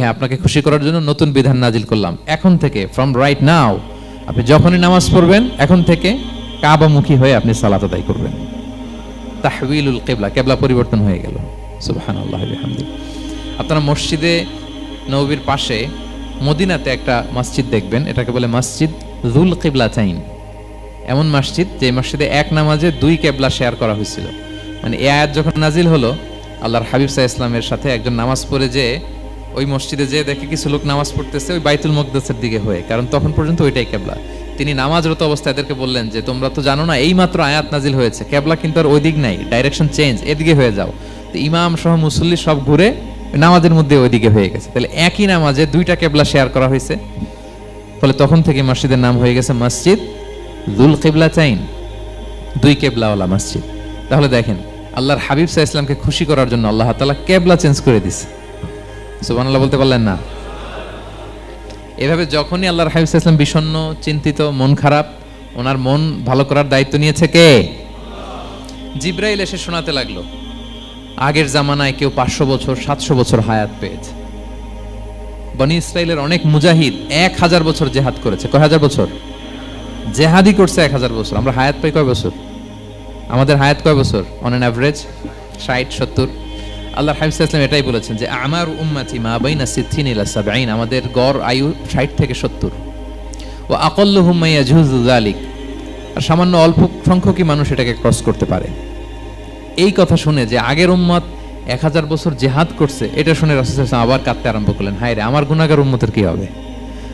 হ্যাঁ আপনাকে খুশি করার জন্য নতুন বিধান নাজিল করলাম। এখন থেকে ফ্রম রাইট নাও আপনি যখনই নামাজ পড়বেন, এখন থেকে কাবামুখী হয়ে আপনি সালাত আদায় করবেন। তাহবিলুল কেবলা কেবলা পরিবর্তন হয়ে গেল। আপনারা মসজিদে, নবীর পাশে মদিনাতে একটা মসজিদ দেখবেন, এটাকে বলে মসজিদ জুল কেবলা চাইন এমন মসজিদ যে মসজিদে এক নামাজে দুই কেবলা শেয়ার করা হয়েছিল। মানে এ আয়াত যখন নাজিল হলো আল্লাহর হাবিব সাহা ইসলামের সাথে একজন নামাজ পড়ে যে, ওই মসজিদে যে দেখে কিছু লোক নামাজ পড়তেছে ওই বাইতুল মকদাসের দিকে হয়ে। কারণ তখন পর্যন্ত ওইটাই কেবলা। তিনি নামাজরত অবস্থায় এদেরকে বললেন যে, তোমরা তো জানো না এই মাত্র আয়াত নাজিল হয়েছে। কেবলা কিন্তু আর ওই দিক নাই ডাইরেকশন চেঞ্জ এদিকে হয়ে যাও। তো ইমাম সহ মুসল্লি সব ঘুরে নামাজের মধ্যে ওইদিকে হয়ে গেছে। তাহলে একই নামাজে দুইটা কেবলা শেয়ার করা হয়েছে। ফলে তখন থেকে মসজিদের নাম হয়ে গেছে মসজিদ দুল কেবলা চাইন দুই কেবলাওয়ালা মসজিদ। তাহলে দেখেন আল্লাহর হাবিব সাহা ইসলামকে খুশি করার জন্য আল্লাহ তালা কেবলা চেঞ্জ করে দিছে। সুবান আল্লাহ বলতে পারলেন না? এভাবে যখনই আল্লাহর হাবিব সাহা ইসলাম বিষণ্ণ, চিন্তিত, মন খারাপ, ওনার মন ভালো করার দায়িত্ব নিয়েছে কে? জিব্রাইল এসে শোনাতে লাগল, আগের জামানায় কেউ পাঁচশো বছর, সাতশো বছর হায়াত পেয়েছে। বনি ইসরায়েলের অনেক মুজাহিদ এক হাজার বছর জেহাদ করেছে। কয় হাজার বছর? জেহাদি করছে এক হাজার বছর। আমরা হায়াত পাই কয় বছর? আমাদের হায়াত কয় বছর? অন অ্যান অ্যাভারেজ ষাট, সত্তর। আল্লাহ হাফিজ ইসলাম এটাই বলেছেন যে, আমার উম্মাতি মা বাইনা সিদ্ধিন ইলা সাবাইন আমাদের গড় আয়ু ষাট থেকে সত্তর। ও আকল্ল হুম্মাইয়া জুহুজুল আলিক আর সামান্য অল্প সংখ্যকই মানুষ এটাকে ক্রস করতে পারে। এই কথা শুনে যে আগের উম্মত এক হাজার বছর জেহাদ করছে, এটা শুনে রাসুল ইসলাম আবার কাঁদতে আরম্ভ করলেন। হায় রে আমার গুণাগার উম্মতের কি হবে?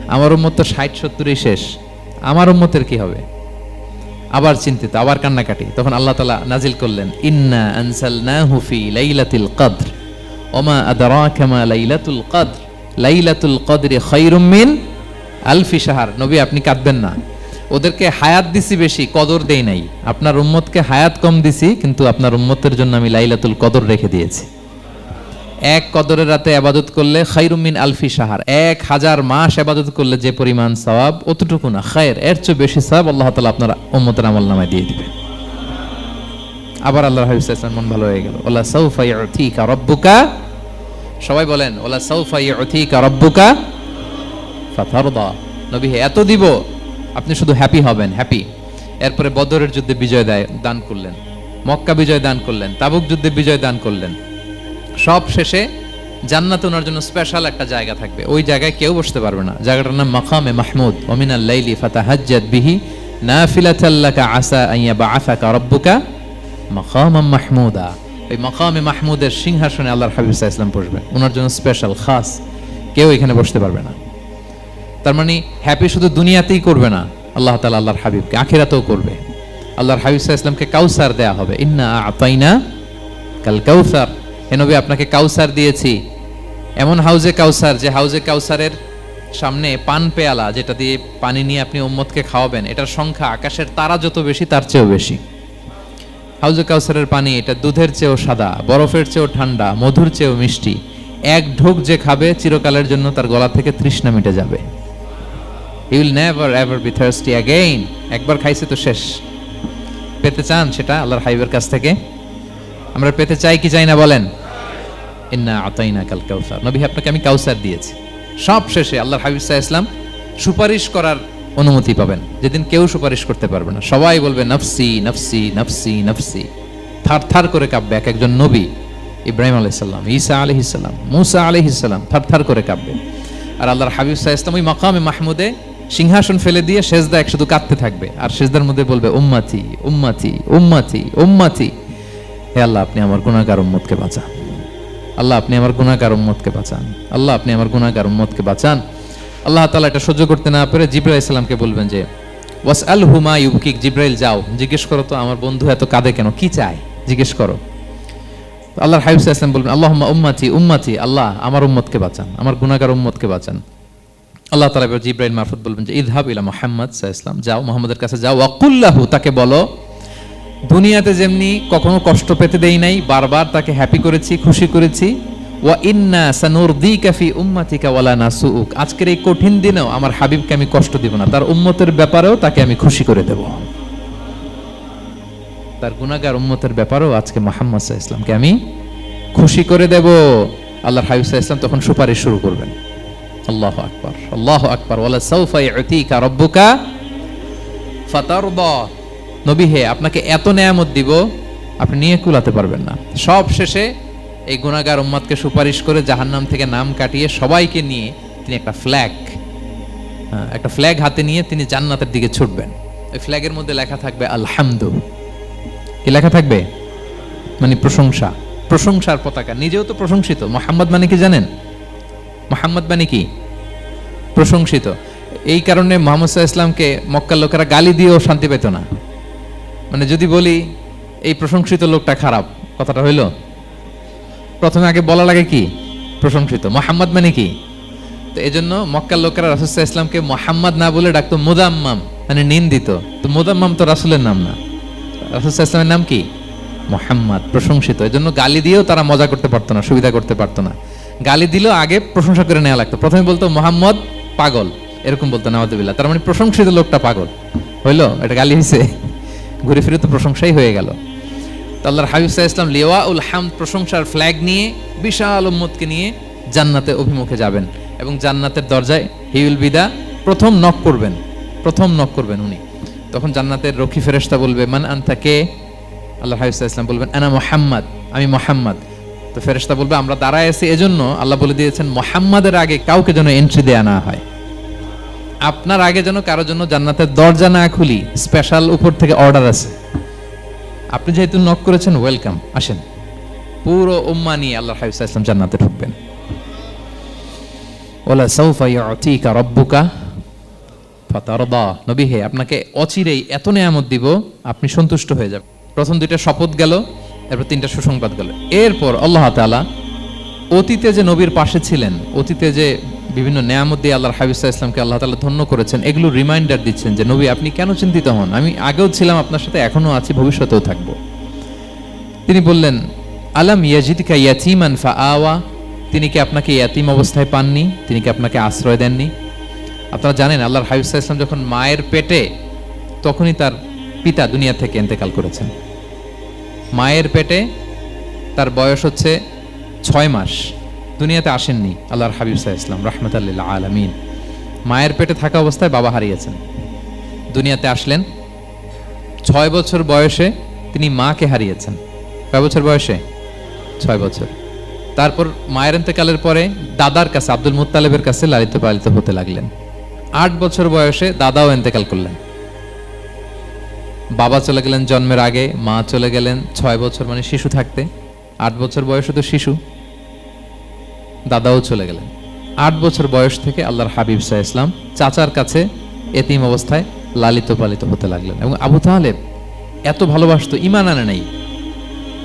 আমার উম্মত তো ষাট, সত্তরই শেষ। আমার উম্মতের কি হবে? আবার চিন্তিত, আবার কান্নাকাটি। তখন আল্লাহ তালা নাজিল করলেন, ইন্না আনসাল না হুফি লাইলাতুল কদর, ওমা আদরাকা মা লাইলাতুল কদর, লাইলাতুল কদরে খায়রুম মিন আলফি শাহর। নবী, আপনি কাঁদবেন না। ওদেরকে হায়াত দিছি বেশি, কদর দেই নাই। আপনার উম্মতকে হায়াত কম দিছি, কিন্তু আপনার উম্মতের জন্য আমি লাইলাতুল কদর রেখে দিয়েছি। এক কদরের রাতে আবাদত করলে খাইরুমিন আলফি সাহার এক হাজার মাস আবাদত করলে যে পরিমাণ সওয়াব, অতটুকু না, খায়ের। এর চেয়ে বেশি সওয়াব আল্লাহ তালা আপনার উম্মতের আমল নামায় দিয়ে দিবে আবার আল্লাহ হাবিব ইসলাম মন ভালো হয়ে গেল। ওলা সৌফা ইউতিকা রব্বুকা? সবাই বলেন ওলা সৌফা ইউতিকা রব্বুকা ফাতারদা। নবী এত দিব, আপনি শুধু হ্যাপি হবেন হ্যাপি এরপরে বদরের যুদ্ধে বিজয় দেয়, দান করলেন। মক্কা বিজয় দান করলেন, তাবুক যুদ্ধে বিজয় দান করলেন। সব শেষে জান্নাত ওনার জন্য স্পেশাল একটা জায়গা থাকবে। ওই জায়গায় কেউ বসতে পারবে না। জায়গাটার নাম মাকামে মাহমুদ। ওমিনাল লাইলি ফাতাহাজ্জাদ বিহি নাফিলাতাল্লাকা আসা আইয়া বা আফাকা রব্বুকা মাকামাম মাহমুদা। ওই মাকামে মাহমুদের সিংহাসনে আল্লাহর হাবিব ইসলাম বসবেন ওনার জন্য স্পেশাল খাস। কেউ এখানে বসতে পারবে না। তার মানে হ্যাপি শুধু দুনিয়াতেই করবে না। আল্লাহ তালা আল্লাহর হাবিবকে, আখিরাতেও করবে। আল্লাহর হাবিব ইসলামকে কাউসার দেয়া হবে। ইন্না আতাইনা কাল কাউসার। নবী, আপনাকে কাউসার দিয়েছি। এমন হাউজে কাউসার, যে হাউজে কাউসারের সামনে পান পেয়ালা, যেটা দিয়ে পানি নিয়ে আপনি উম্মতকে খাওয়াবেন, এটার সংখ্যা আকাশের তারা যত বেশি, তার চেয়েও বেশি। হাউজে কাউসারের পানি, এটা দুধের চেয়েও সাদা, বরফের চেয়েও ঠান্ডা, মধুর চেয়েও মিষ্টি। এক ঢোক যে খাবে, চিরকালের জন্য তার গলা থেকে তৃষ্ণা মিটে যাবে। You will never ever be thirsty again একবার খাইছে তো শেষ। পেতে চান সেটা আল্লাহর হাইবের কাছ থেকে। আমরা পেতে চাই কি চাই না বলেন? ইন্না আতাইনা কাল কাউসার। নবী, আপনাকে আমি কাউসার দিয়েছি। সব শেষে আল্লাহর হাবিব সাহা ইসলাম সুপারিশ করার অনুমতি পাবেন। যেদিন কেউ সুপারিশ করতে পারবে না। সবাই বলবে, নফসি নফসি নফসি নফসি। থার থার করে কাঁপবে এক একজন নবী। ইব্রাহিম আলাইসাল্লাম ঈসা আলহিসাল্লাম মুসা আলহিসাল্লাম থার থার করে কাঁপবে। আর আল্লাহর হাবিব সাহা ইসলাম ওই মাকামে মাহমুদে সিংহাসন ফেলে দিয়ে শেষদা এক শুধু কাঁদতে থাকবে। আর শেষদার মধ্যে বলবে, উম্মাতি উম্মাতি উম্মাতি উম্মাতি। হে আল্লাহ, আপনি আমার গুণাগার উম্মতকে বাঁচান। আল্লাহ, আপনি আমার গুণাগার উম্মতকে বাঁচান। আল্লাহ, আপনি আমার গুণাগার উম্মতকে বাঁচান। আল্লাহ তালা এটা সহ্য করতে না পেরে জিব্রাহ ইসলামকে বলবেন যে ওয়াস আল হুমা ইউকিক জিব্রাইল যাও। জিজ্ঞেস করো তো, আমার বন্ধু এত কাঁদে কেন? কি চায়? জিজ্ঞেস করো। আল্লাহর হাবিব ইসলাম বলবেন আল্লাহ উম্মাতি উম্মাতি, আল্লাহ আমার উম্মতকে বাঁচান, আমার গুণাগার উম্মতকে বাঁচান। আল্লাহ তালা জিব্রাইল মারফত বলবেন যে ইদহাব ইলা মোহাম্মদ সাহা ইসলাম যাও, মোহাম্মদের কাছে যাও ওয়াকুল্লাহু তাকে বলো দুনিয়াতে যেমনি কখনো কষ্ট পেতে দেই নাই, বারবার তাকে হ্যাপি করেছি, খুশি করেছি। ওয়া ইন্না সানুরদিকা ফি উম্মাতিকা ওয়ালা নাসুউক। আজকের এই কঠিন দিনেও আমার হাবিবকে আমি কষ্ট দিব না, তার উম্মতের ব্যাপারেও তাকে আমি খুশি করে দেব। তার গুনাহগার উম্মতের ব্যাপারেও আজকে মোহাম্মদ আলাইহি ইসলামকে আমি খুশি করে দেব। আল্লাহর হাবিব আলাইহি ওয়াসাল্লাম তখন সুপারিশ শুরু করবেন। আল্লাহ আকবার আল্লাহ আকবার। ওয়ালা সাউফা ইউতিকা রাব্বুকা ফাতারদা। নবী হে, আপনাকে এত নেয়ামত দিব, আপনি নিয়ে কুলাতে পারবেন না। সব শেষে এই গুণাগার উম্মাদকে সুপারিশ করে জাহান্নাম থেকে নাম কাটিয়ে সবাইকে নিয়ে তিনি একটা ফ্ল্যাগ একটা ফ্ল্যাগ হাতে নিয়ে তিনি জান্নাতের দিকে ছুটবেন। ওই ফ্ল্যাগের মধ্যে লেখা থাকবে, আলহামদু। কি লেখা থাকবে? মানে প্রশংসা। প্রশংসার পতাকা। নিজেও তো প্রশংসিত। মোহাম্মদ মানে কি জানেন? মোহাম্মদ মানে কি? প্রশংসিত। এই কারণে মোহাম্মদ ইসলামকে মক্কার লোকেরা গালি দিয়েও শান্তি পেত না। মানে যদি বলি, এই প্রশংসিত লোকটা খারাপ, কথাটা হইল? প্রথমে আগে বলা লাগে কি? প্রশংসিত। মোহাম্মদ মানে কি? তো এই জন্য মক্কার লোকেরা রাসুসাহ ইসলামকে মোহাম্মদ না বলে ডাকতো মুদাম্মাম মানে নিন্দিত। তো মুদাম্মাম তো রাসুলের নাম না। রাসুসাহ ইসলামের নাম কি? মোহাম্মদ, প্রশংসিত। এই জন্য গালি দিয়েও তারা মজা করতে পারতো না, সুবিধা করতে পারতো না। গালি দিলেও আগে প্রশংসা করে নেওয়া লাগতো। প্রথমে বলতো, মোহাম্মদ পাগল। এরকম বলতো নওয়াজবিল্লাহ তার মানে প্রশংসিত লোকটা পাগল। হইল? এটা গালি হয়েছে ঘুরে ফিরে তো প্রশংসাই হয়ে গেল। আল্লাহর হাবিব সাহা ইসলাম লিওয়া উল হাম প্রশংসার ফ্ল্যাগ নিয়ে বিশাল উম্মতকে নিয়ে জান্নাতে অভিমুখে যাবেন এবং জান্নাতের দরজায় হি উইল বিদা প্রথম নক করবেন, প্রথম নক করবেন উনি। তখন জান্নাতের রক্ষী ফেরেশতা বলবে, মান আনতা কে? আল্লাহ হাবিব সাহা ইসলাম বলবেন, আনা মোহাম্মদ, আমি মোহাম্মদ। তো ফেরেশতা বলবে, আমরা দাঁড়ায় আছি এজন্য। আল্লাহ বলে দিয়েছেন, মোহাম্মদের আগে কাউকে যেন এন্ট্রি দেয়া না হয়। আপনার আগে যেন কারোর জন্য জান্নাতের দরজা না খুলি স্পেশাল উপর থেকে অর্ডার আছে। আপনি যেহেতু নক করেছেন ওয়েলকাম আসেন। পুরো উম্মা নিয়ে আল্লাহ আলাইহি ওয়াসাল্লাম জান্নাতে ঢুকবেন। ওলা সাউফা ইউতিকা রাব্বুকা ফাতারদা। নবী হে, আপনাকে অচিরেই এত নেয়ামত দিব, আপনি সন্তুষ্ট হয়ে যাবেন। প্রথম দুইটা শপথ গেল, এরপর তিনটা সুসংবাদ গেল। এরপর আল্লাহ তাআলা অতীতে যে নবীর পাশে ছিলেন, অতীতে যে বিভিন্ন নেয়ামত দিয়ে আল্লাহর সাল্লাল্লাহু ইসলামকে আল্লাহ তাআলা ধন্য করেছেন। এগুলো রিমাইন্ডার দিচ্ছেন যে, নবী, আপনি কেন চিন্তিত হন? আমি আগেও ছিলাম, আপনার সাথে এখনও আছি, ভবিষ্যতেও থাকব। তিনি বললেন, আলাম ইয়াজিদিকা ইয়াতিমান ফা আওয়া তিনি কি আপনাকে ইয়াতিম অবস্থায় পাননি? তিনি কি আপনাকে আশ্রয় দেননি? আপনারা জানেন, আল্লাহর সাল্লাল্লাহু ইসলাম যখন মায়ের পেটে, তখনই তার পিতা দুনিয়া থেকে ইন্তেকাল করেছেন। মায়ের পেটে তার বয়স হচ্ছে ছয় মাস। দুনিয়াতে আসেননি আল্লাহর হাবিব সাহা ইসলাম রহমতাল্লিল্লা আলমিন। মায়ের পেটে থাকা অবস্থায় বাবা হারিয়েছেন। দুনিয়াতে আসলেন, ছয় বছর বয়সে তিনি মাকে হারিয়েছেন। কয় বছর বয়সে? ছয় বছর। তারপর মায়ের ইন্তেকালের পরে দাদার কাছে, আব্দুল মুত্তালেবের কাছে লালিত পালিত হতে লাগলেন। আট বছর বয়সে দাদাও ইন্তেকাল করলেন। বাবা চলে গেলেন জন্মের আগে, মা চলে গেলেন ছয় বছর মানে শিশু থাকতে। আট বছর বয়সে তো শিশু। দাদাও চলে গেলেন। আট বছর বয়স থেকে আল্লাহর হাবিব সাহা ইসলাম চাচার কাছে এতিম অবস্থায় লালিত পালিত হতে লাগলেন এবং আবু তাহলেব এত ভালোবাসতো ইমান আনে নাই।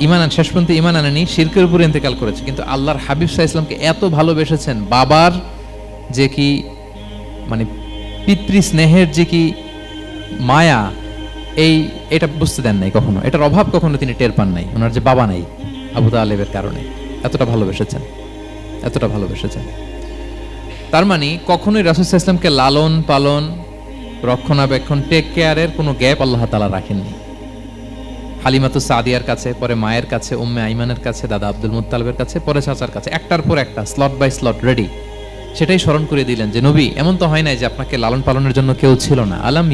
ইমান শেষ পর্যন্ত ইমান আনেনি, শিরকের উপরে ইন্তেকাল করেছে। কিন্তু আল্লাহর হাবিব সাহা ইসলামকে এত ভালোবেসেছেন, বাবার যে কি মানে পিতৃ স্নেহের যে কি মায়া, এই, এটা বুঝতে দেন নাই কখনো। এটার অভাব কখনো তিনি টের পান নাই, ওনার যে বাবা নাই আবু তালেবের কারণে। এতটা ভালোবেসেছেন। এতটা ভালোবেসেছেন তার মানে কখনোই রাসুল ইসলামকে লালন, পালন, রক্ষণাবেক্ষণ টেক কেয়ারের কোনো গ্যাপ আল্লাহ তালা রাখেননি। হালিমাতু সাদিয়ার কাছে, পরে মায়ের কাছে, উম্মে আইমানের কাছে, দাদা আব্দুল মুত্তালেবের কাছে, পরে চাচার কাছে, একটার পর একটা স্লট বাই স্লট রেডি সেটাই স্মরণ করে দিলেন যে, নবী, এমন তো হয় নাই যে আপনাকে লালন পালনের জন্য কেউ ছিল না। আলাম